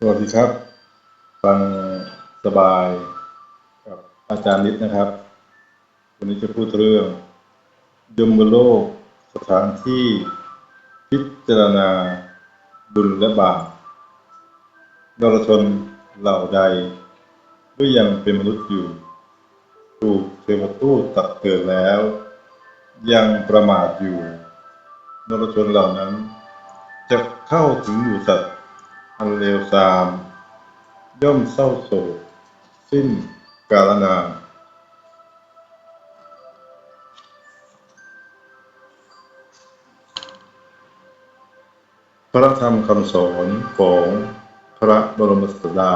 สวัสดีครับ ฟังสบายกับอาจารย์นิดนะครับ วันนี้จะพูดเรื่องยมโลกสถานที่พิจารณาบุญและบาปนรชนเหล่าใดก็ยังเป็นมนุษย์อยู่ ถูกเทวทูตตักเกิดแล้ว ยังประมาทอยู่นรชนเหล่านั้น จะเข้าถึงหมู่สัตว์ อันเลวทราม ย่อมเศร้าโศก สิ้นกาลนานพระธรรมคำสอนของพระบรมศาสดา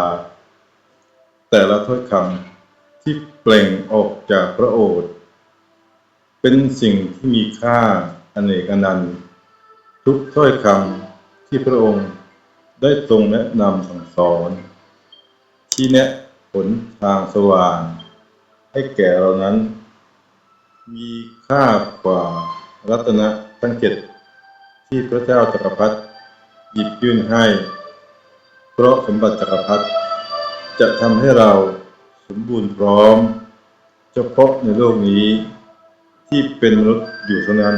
แต่ละถ้อยคำที่เปล่งออกจากพระโอษฐ์เป็นสิ่งที่มีค่าอเนกอนันต์ ทุกถ้อยคำที่พระองค์ ได้ทรงแนะนำสั่งสอน ที่แนะผลทางสว่าง ให้แก่เรานั้น มีค่ากว่ารัตนะทั้งเจ็ดที่พระเจ้าจักรพรรดิหยิบยื่นให้ เพราะสมบัติจักรพรรดิจะทำให้เราสมบูรณ์พร้อม เฉพาะในโลกนี้ ที่เป็นมนุษย์อยู่เท่านั้น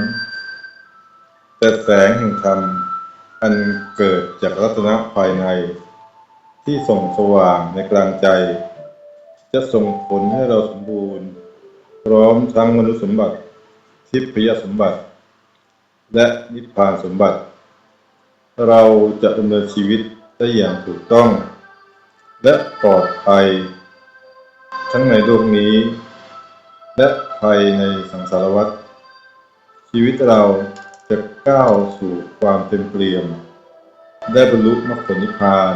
แต่แสงแห่งธรรม อันเกิดจากรัตนะภายใน ที่ส่องสว่างในกลางใจ จะส่งผลให้เราสมบูรณ์ พร้อมทั้งมนุษย์สมบัติทิพยสมบัติ และนิพพานสมบัติ เราจะดำเนินชีวิตได้อย่างถูกต้อง และปลอดภัย ทั้งในโลกนี้ และภายในสังสารวัฏชีวิตเรา จะก้าวสู่ความเต็มเปี่ยม ได้บรรลุมรรคผลนิพพาน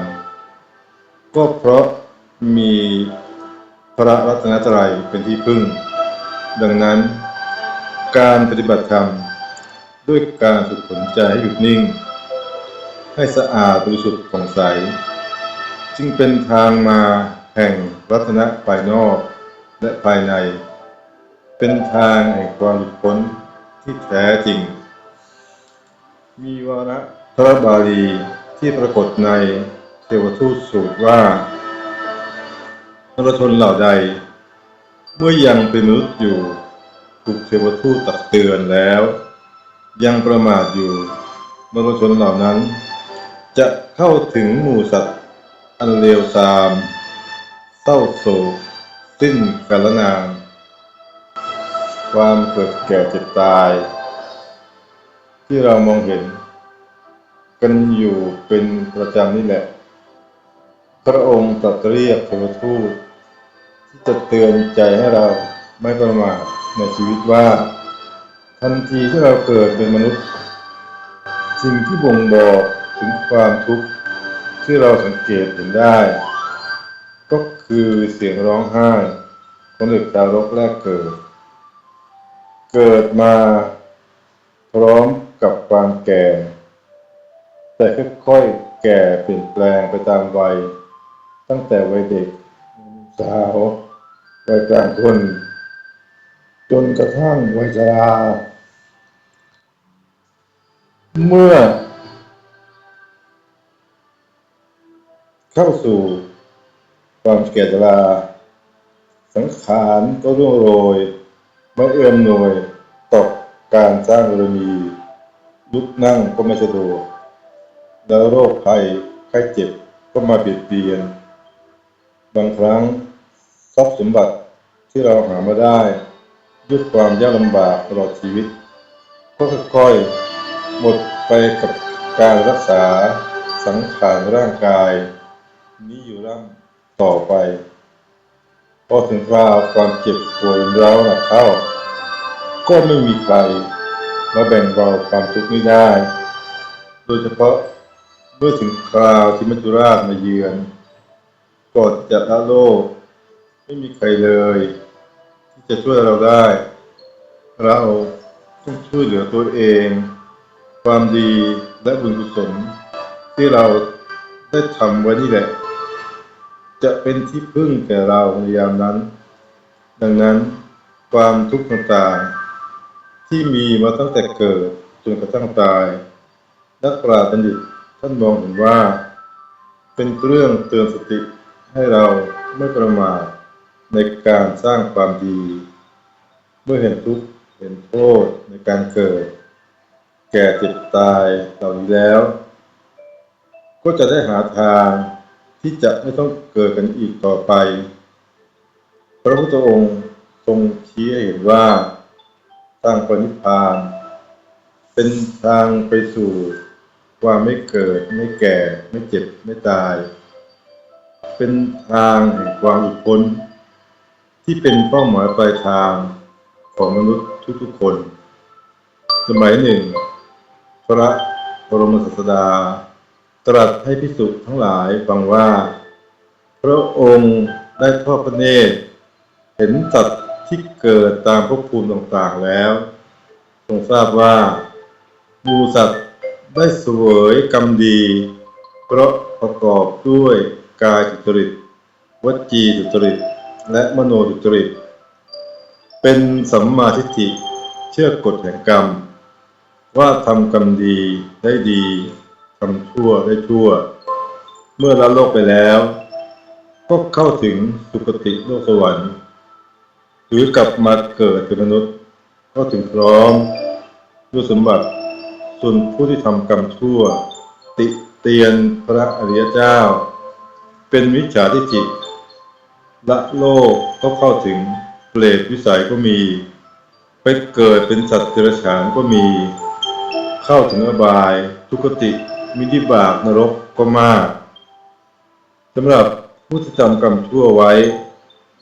ก็เพราะมีพระรัตนตรัยเป็นที่พึ่ง ดังนั้น การปฏิบัติธรรม ด้วยการฝึกฝนใจให้หยุดนิ่ง ให้สะอาดบริสุทธิ์ผ่องใส จึงเป็นทางมาแห่งรัตนะภายนอกและภายใน เป็นทางแห่งความหลุดพ้นที่แท้จริง มีวาระพระบาลีที่ปรากฏในเทวทูตสูตรว่านรชนเหล่าใด เมื่อยังเป็นมนุษย์อยู่ถูกเทวทูตตักเตือนแล้ว ยังประมาทอยู่นรชนเหล่านั้น จะเข้าถึงหมู่สัตว์อันเลวทราม เศร้าโศกสิ้นกาลนานความเกิดแก่เจ็บตาย ที่เรามองเห็น กันอยู่เป็นประจำนี่แหละ พระองค์ตรัสเรียกเทวทูตที่จะเตือนใจให้เราไม่ประมาทในชีวิตว่า ทันทีที่เราเกิดเป็นมนุษย์ สิ่งที่บ่งบอกถึงความทุกข์ที่เราสังเกตเห็นได้ ก็คือเสียงร้องไห้ของเด็กทารกแรกเกิด เกิดมาพร้อม กับความแก่ แต่ค่อยๆแก่เปลี่ยนแปลงไปตามวัย ตั้งแต่วัยเด็กสาววัยกลางคน จนกระทั่งวัยชราเมื่อ เข้าสู่ความแก่ชราสังขารก็ร่วงโรย ไม่เอื้อมหน่วยต่อการสร้างบารมี ลุกนั่งก็ไม่สะดวกแล้วโรคภัยไข้เจ็บก็มาเบียดเบียน บางครั้งทรัพย์สมบัติที่เราหามาได้ด้วยความยากลำบากตลอดชีวิต ก็ค่อยๆหมดไปกับการรักษาสังขารร่างกาย นี้อยู่ร่ำต่อไปพอถึงคราวความเจ็บป่วยร้าวหนักเข้า ก็ไม่มีใคร มาแบ่งเบาความทุกข์นี้ได้ โดยเฉพาะเมื่อถึงคราวที่มัจจุราชมาเยือนก่อนจะละโลก ไม่มีใครเลย ที่จะช่วยเราได้ เราต้องช่วยเหลือตัวเอง ความดีและบุญกุศลที่เราได้ทำไว้นี่แหละ จะเป็นที่พึ่งแก่เราในยามนั้น ดังนั้นความทุกข์ต่างๆ ที่มีมาตั้งแต่เกิดจนกระทั่งตาย นักปราชญ์บัณฑิตท่านมองเห็นว่า เป็นเครื่องเตือนสติให้เราไม่ประมาทในการสร้างความดี เมื่อเห็นทุกข์เห็นโทษในการเกิด แก่เจ็บตายเหล่านี้แล้ว ก็จะได้หาทางที่จะไม่ต้องเกิดกันอีกต่อไป พระพุทธองค์ทรงชี้ให้เห็นว่า ทางปณิพพาน เป็นทางไปสู่ความไม่เกิด ไม่แก่ ไม่เจ็บ ไม่ตาย เป็นทางแห่งความหลุดพ้นที่เป็นเป้าหมายปลายทางของมนุษย์ทุกๆคน สมัยหนึ่ง พระบรมศาสดา ตรัสให้พิสุทั้งหลายฟังว่า พระองค์ได้ทอดพระเนตรเห็นสัตว์ ที่เกิดตามภพภูมิต่างๆแล้วทรงทราบว่าหมูสัตว์ได้เสวยกรรมดี เพราะประกอบด้วยกายสุจริตวจีสุจริต และมโนสุจริต เป็นสัมมาทิฏฐิเชื่อกฎแห่งกรรม ว่าทำกรรมดีได้ดีทำชั่วได้ชั่ว เมื่อละโลกไปแล้ว ก็เข้าถึงสุคติโลกสวรรค์ หรือกลับมาเกิดเป็นมนุษย์ ก็ถึงพร้อมด้วยสมบัติ ส่วนผู้ที่ทำกรรมชั่ว ติเตียนพระอริยเจ้า เป็นวิจฉาทิฏฐิละโลกก็เข้าถึงเปรตวิสัยก็มี ไปเกิดเป็นสัตว์เดรัจฉานก็มี เข้าถึงอบาย ทุกติมินิบาตนรกก็มากสำหรับผู้ที่ทำกรรมชั่วไว้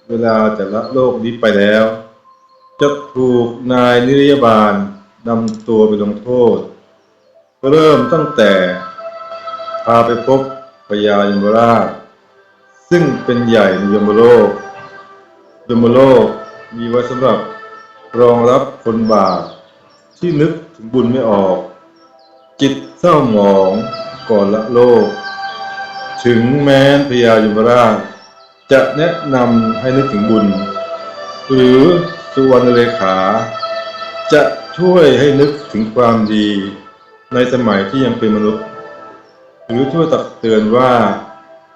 เวลาจะละโลกนี้ไปแล้ว จะถูกนายนิรยาบาลนำตัวไปลงโทษ เริ่มตั้งแต่พาไปพบพญายมราช ซึ่งเป็นใหญ่ในยมโลกยมโลกมีไว้สำหรับรองรับคนบาปที่นึกถึงบุญไม่ออก จิตเศร้าหมองก่อนละโลก ถึงแม้นพญายมราช จะแนะนำให้นึกถึงบุญ หรือสุวรรณเลขา จะช่วยให้นึกถึงความดี ในสมัยที่ยังเป็นมนุษย์ หรือช่วยตักเตือนว่า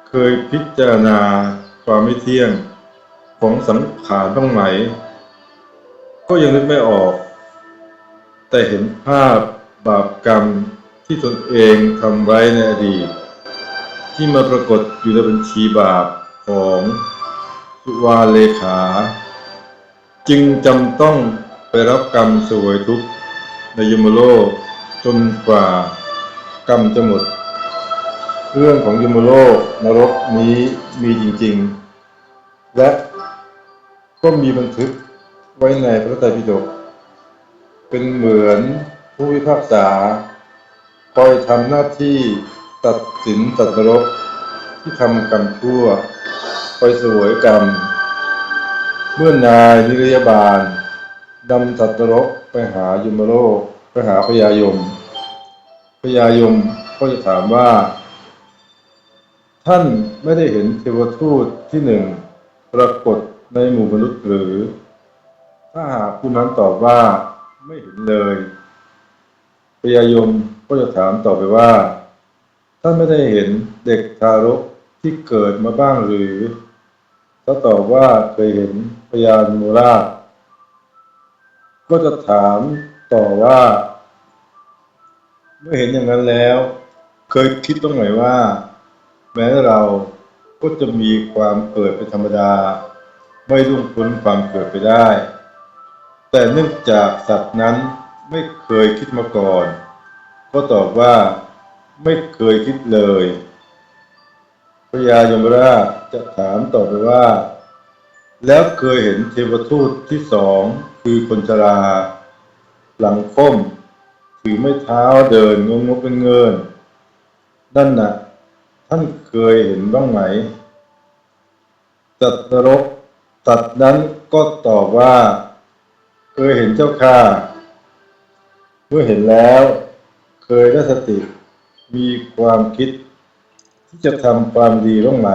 เคยพิจารณาความไม่เที่ยงของสังขารบ้างไหม ก็ยังนึกไม่ออก แต่เห็นภาพบาปกรรมที่ตนเองทำไว้ในอดีต ที่มาปรากฏอยู่ในบัญชีบาป ของสุวาเลขา จึงจำต้องไปรับกรรมสวยทุกข์ในยมโลกจนกว่ากรรมจะหมด เรื่องของยมโลกนรกนี้มีจริง ๆ และก็มีบันทึกไว้ในพระไตรปิฎกเป็นเหมือนผู้พิพากษาคอยทำหน้าที่ตัดสินตัดนรกที่ทำกรรมชั่ว ไปสวยกรรม เมื่อนายนิรยาบาลนำสัตว์นรกไปหายมโลกไปหาพญายมพญายมก็จะถามว่า ท่านไม่ได้เห็นเทวทูตที่หนึ่งปรากฏในหมู่มนุษย์หรือ ถ้าหากผู้นั้นตอบว่าไม่เห็นเลยพญายมก็จะถามต่อไปว่า ท่านไม่ได้เห็นเด็กทารกที่เกิดมาบ้างหรือ ถ้าตอบว่าเคยเห็นพญานมูราช ก็จะถามต่อว่า เมื่อเห็นอย่างนั้นแล้ว เคยคิดตรงไหนว่า แม้เราก็จะมีความเกิดเป็นธรรมดา ไม่ล่วงพ้นความเกิดไปได้ แต่เนื่องจากสัตว์นั้นไม่เคยคิดมาก่อน ก็ตอบว่าไม่เคยคิดเลย พญายมราชจะถามต่อไปว่า แล้วเคยเห็นเทวทูตที่สองคือคนชรา หลังค้มถือไม้เท้าเดินงงงเป็นเงินนั่นน่ะ ท่านเคยเห็นบ้างไหมสัตว์นรกสัตว์นั้นก็ตอบว่า เคยเห็นเจ้าค่ะ เมื่อเห็นแล้ว เคยได้สติมีความคิด ที่จะทำความดีบ้างไหม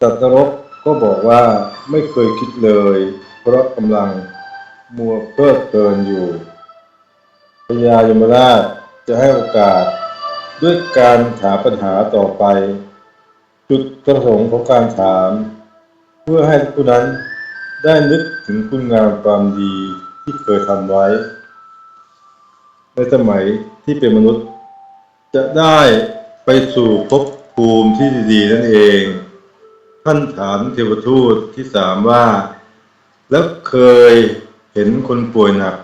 สัตว์นรกก็บอกว่าไม่เคยคิดเลย เพราะกำลังมัวเพลิดเพลินอยู่พญายมราชจะให้โอกาสด้วยการถามปัญหาต่อไป จุดประสงค์ของการถาม เพื่อให้ผู้นั้นได้นึกถึงคุณงามความดีที่เคยทำไว้ ในสมัยที่เป็นมนุษย์จะได้ ไปสู่ภพภูมิที่ดีๆนั่นเอง ท่านถามเทวทูตที่สามว่า แล้วเคยเห็นคนป่วยหนัก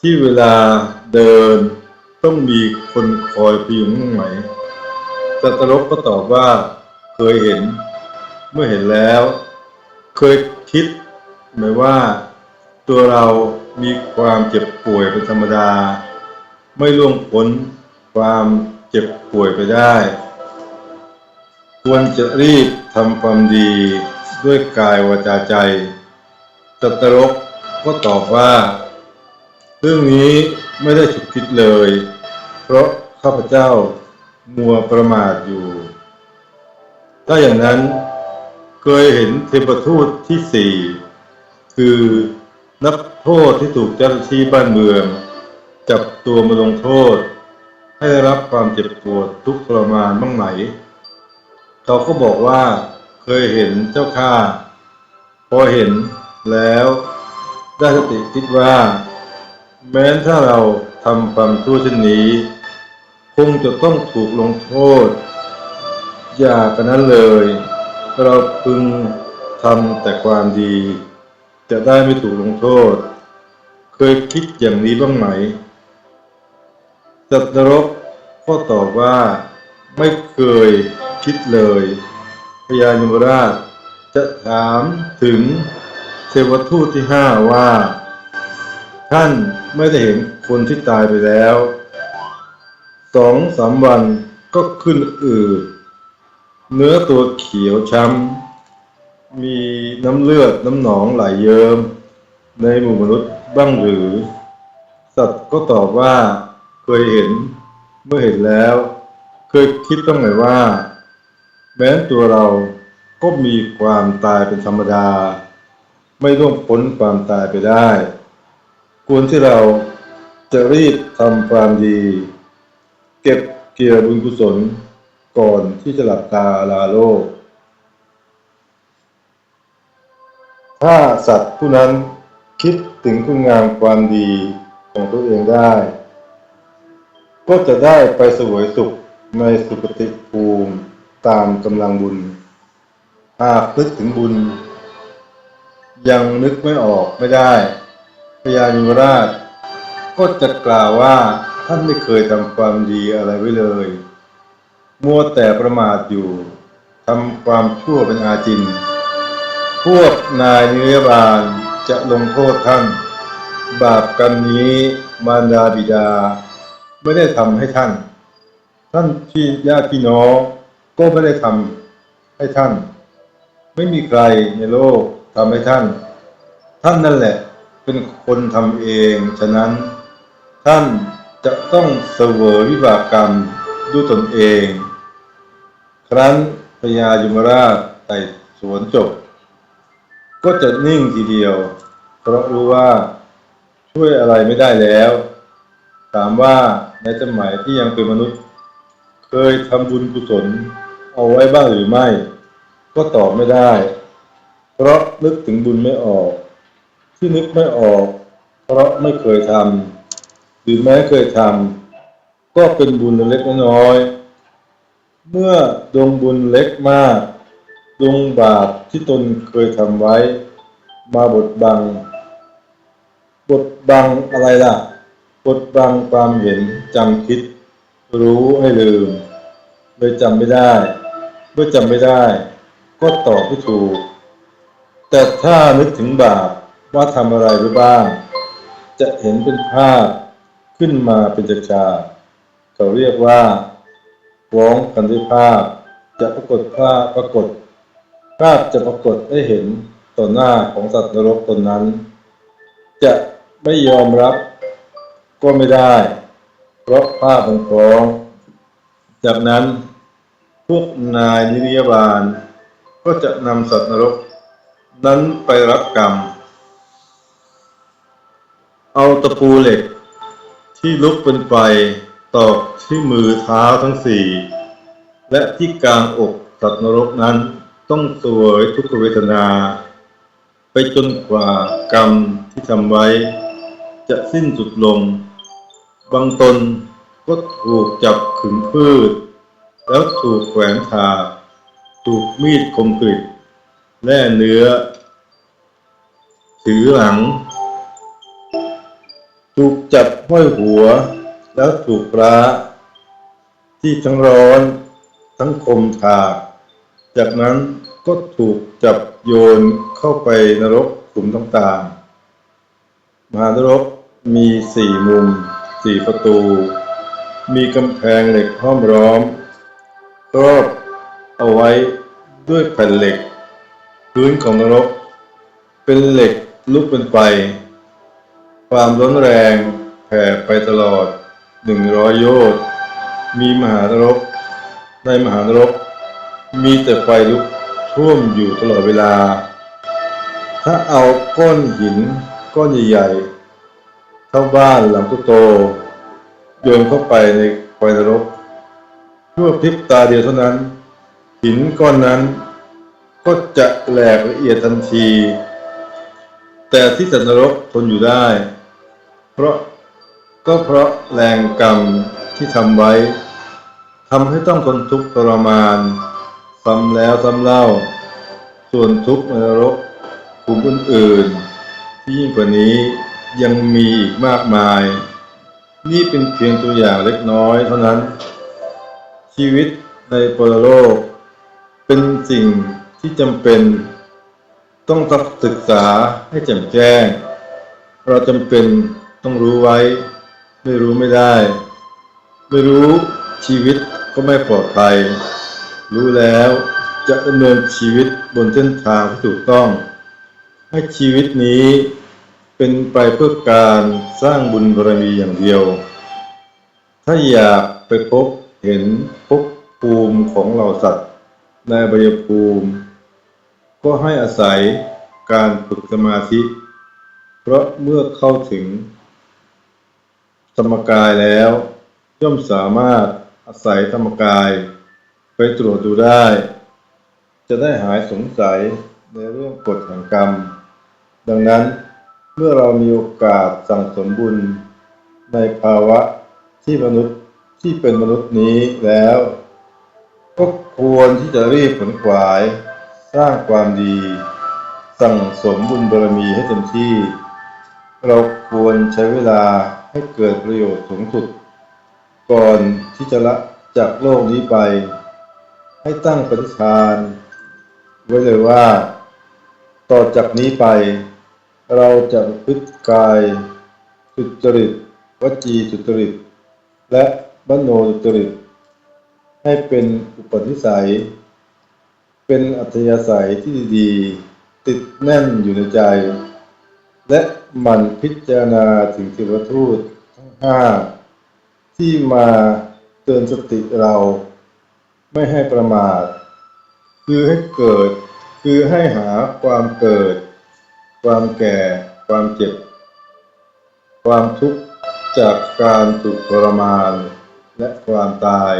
ที่เวลาเดินต้องมีคนคอยพยุงบ้างไหมสัตว์นรกก็ตอบว่า เคยเห็น เมื่อเห็นแล้ว เคยคิดไหมว่า ตัวเรามีความเจ็บป่วยเป็นธรรมดา ไม่ล่วงพ้นความ จ็บป่วยไปได้ ควรจะรีบทำความดีด้วยกายวาจาใจสัตรกก็ตอบว่า เรื่องนี้ไม่ได้ฉุกคิดเลย เพราะข้าพเจ้ามัวประมาทอยู่ ถ้าอย่างนั้นเคยเห็นเทพทูตที่สี่คือนักโทษที่ถูกเจ้าหน้าที่บ้านเมือง จับตัวมาลงโทษ ให้รับความเจ็บปวดทุกข์ทรมานบ้างไหม เขาก็บอกว่า เคยเห็นเจ้าข้าพอเห็นแล้วได้สติคิดว่า แม้ถ้าเราทำความชั่วเช่นนี้ คงจะต้องถูกลงโทษ อย่ากันนั้นเลย เราพึงทำแต่ความดี จะได้ไม่ถูกลงโทษ เคยคิดอย่างนี้บ้างไหม สัตว์นรกก็ตอบว่าไม่เคยคิดเลย พญายมราชจะถามถึงเทวทูตที่ห้าว่า ท่านไม่ได้เห็นคนที่ตายไปแล้วสองสามวันก็ขึ้นอืดเนื้อตัวเขียวช้ำ มีน้ำเลือดน้ำหนองไหลเยิ้มในหมู่มนุษย์บ้างหรือ สัตว์ก็ตอบว่า เคยเห็น เมื่อเห็นแล้ว เคยคิดบ้งไหมว่า แม้ตัวเราก็มีความตายเป็นธรรมดา ไม่ร่วงพ้นความตายไปได้ ควรที่เราจะรีบทำความดี เก็บเกี่ยวบุญกุศลก่อนที่จะหลับตาลาโลก ถ้าสัตว์ผู้นั้นคิดถึงคุณงามความดีของตัวเองได้ ก็จะได้ไปสวยสุขในสุคติภูมิตามกำลังบุญ หากนึกถึงบุญ ยังนึกไม่ออกไม่ได้พญายุราช ก็จะกล่าวว่าท่านไม่เคยทำความดีอะไรไว้เลย มัวแต่ประมาทอยู่ทำความชั่วเป็นอาจิน พวกนายนิรบาลจะลงโทษท่าน บาปกรรมนี้มารดาบิดา ไม่ได้ทำให้ท่าน ท่านพี่ญาติพี่น้องก็ไม่ได้ทำให้ท่าน ไม่มีใครในโลกทำให้ท่าน ท่านนั่นแหละ เป็นคนทำเอง ฉะนั้น ท่านจะต้องเสวยวิบากกรรมด้วยตนเอง ครั้นพญายมราชไต่สวนจบ ก็จะนิ่งทีเดียว เพราะรู้ว่าช่วยอะไรไม่ได้แล้ว ถามว่าในสมัยที่ยังเป็นมนุษย์ เคยทำบุญกุศลเอาไว้บ้างหรือไม่ ก็ตอบไม่ได้ เพราะนึกถึงบุญไม่ออก ที่นึกไม่ออก เพราะไม่เคยทำหรือแม้เคยทำก็เป็นบุญเล็กน้อย เมื่อดวงบุญเล็กมากดวงบาปที่ตนเคยทำไว้ มาบดบัง บดบังอะไรล่ะ บดบังความเห็นจำคิด รู้ให้ลืมเลยจำไม่ได้ เมื่อจำไม่ได้ ก็ตอบไม่ถูก แต่ถ้านึกถึงบาปว่าทำอะไรไว้บ้าง จะเห็นเป็นภาพขึ้นมาเป็นจักรๆเขาเรียกว่าฟ้องกันด้วยภาพ จะปรากฏภาพปรากฏ ภาพจะปรากฏให้เห็นต่อหน้าของสัตว์นรกตนนั้น จะไม่ยอมรับ ก็ไม่ได้ เพราะภาพันฟ้อง จากนั้นพวกนายนิรยาบาล ก็จะนำสัตว์นรก นั้นไปรับกรรม เอาตะปูเหล็ก ที่ลุกเป็นไฟตอกที่มือเท้าทั้งสี่ และที่กลางอกสัตว์นรกนั้นต้องสวยทุกเวทนา ไปจนกว่ากรรมที่ทำไว้ จะสิ้นสุดลง บางตนก็ถูกจับขึงพืช แล้วถูกแขวนทาถูกมีดคมกริบแล่เนื้อ ถือหลัง ถูกจับห้อยหัว แล้วถูกพระที่ทั้งร้อนทั้งคมถากจากนั้นก็ถูกจับโยนเข้าไปนรกขุมต่างๆ มหานรกมีสี่มุม สี่ประตู มีกำแพงเหล็กห้อมร้อมรอบเอาไว้ด้วยแผ่นเหล็ก พื้นของนรก เป็นเหล็กลุกเป็นไฟความร้อนแรงแผ่ไปตลอดหนึ่งร้อยโยชน์มีมหานรก ในมหานรก มีแต่ไฟลุกท่วมอยู่ตลอดเวลา ถ้าเอาก้อนหินก้อนใหญ่ๆ เท่าบ้านหลังโตๆโยนเข้าไปในไฟนรกชั่วพริบตาเดียวเท่านั้น หินก้อนนั้น ก็จะแหลกละเอียดทันที แต่ที่สัตว์นรกทนอยู่ได้ เพราะก็เพราะแรงกรรมที่ทำไว้ทำให้ต้องทนทุกข์ทรมานซ้ำแล้วซ้ำเล่า ส่วนทุกข์นนรกกลุ่มอื่นๆที่ยิ่งกว่านี้ ยังมีอีกมากมาย นี่เป็นเพียงตัวอย่างเล็กน้อยเท่านั้น ชีวิตในปรโลก เป็นสิ่งที่จำเป็น ต้องศึกษาให้แจ่มแจ้ง เราจำเป็นต้องรู้ไว้ ไม่รู้ไม่ได้ ไม่รู้ชีวิตก็ไม่ปลอดภัย รู้แล้วจะดำเนินชีวิตบนเส้นทางที่ถูกต้อง ให้ชีวิตนี้ เป็นไปเพื่อการสร้างบุญบารมีอย่างเดียว ถ้าอยากไปพบเห็นภพภูมิของเหล่าสัตว์ในบยภูมิ ก็ให้อาศัยการฝึกสมาธิ เพราะเมื่อเข้าถึง ธรรมกายแล้ว ย่อมสามารถอาศัยธรรมกาย ไปตรวจดูได้ จะได้หายสงสัยในเรื่องกฎแห่งกรรม ดังนั้น เมื่อเรามีโอกาสสั่งสมบุญในภาวะที่มนุษย์ที่เป็นมนุษย์นี้แล้ว ก็ควรที่จะรีบผลขวาย สร้างความดี สั่งสมบุญบารมีให้เต็มที่ เราควรใช้เวลาให้เกิดประโยชน์สูงสุด ก่อนที่จะละจากโลกนี้ไป ให้ตั้งปฏิฐาน ไว้เลยว่า ต่อจากนี้ไป เราจะประพฤติกายสุจริตวจีสุจริต และมโนสุจริต ให้เป็นอุปนิสัย เป็นอัธยาศัยที่ดีติดแน่นอยู่ในใจ และหมั่นพิจารณาถึงเทวทูตทั้งห้าที่มาเตือนสติเราไม่ให้ประมาท คือให้เกิด คือให้หาความเกิด ความแก่ ความเจ็บ ความทุกข์จากการถูกทรมาน และความตาย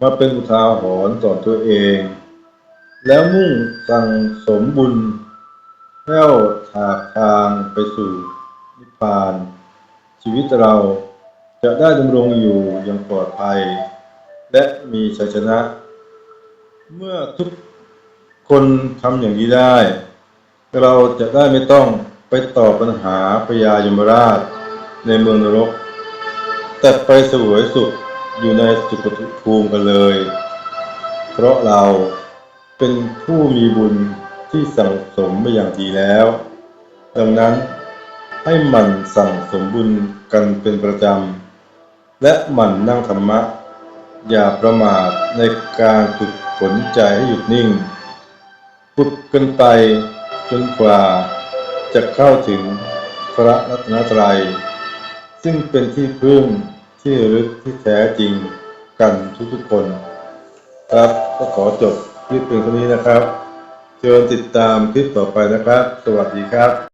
มาเป็นอุทาหรณ์สอนตัวเอง แล้วมุ่งสั่งสมบุญแผ้วถากทางไปสู่นิพพาน ชีวิตเราจะได้ดำรงอยู่อย่างปลอดภัย และมีชัยชนะ เมื่อทุกคนทำอย่างนี้ได้ เราจะได้ไม่ต้องไปตอบปัญหาพยายมราชในเมืองนรก แต่ไปสวยสุขอยู่ในสุคติภูมิกันเลย เพราะเราเป็นผู้มีบุญที่สั่งสมมาอย่างดีแล้ว ดังนั้นให้หมั่นสั่งสมบุญกันเป็นประจำ และหมั่นนั่งธรรมะ อย่าประมาทในการฝึกฝนใจให้หยุดนิ่ง ฝึกกันไป นกว่าจะเข้าถึงพระรัตนตรัย ซึ่งเป็นที่พึ่งที่ระลึกที่แท้จริงกันทุกๆคน ครับก็ขอจบคลิปเพียงเท่านี้นะครับ เชิญติดตามคลิปต่อไปนะครับ สวัสดีครับ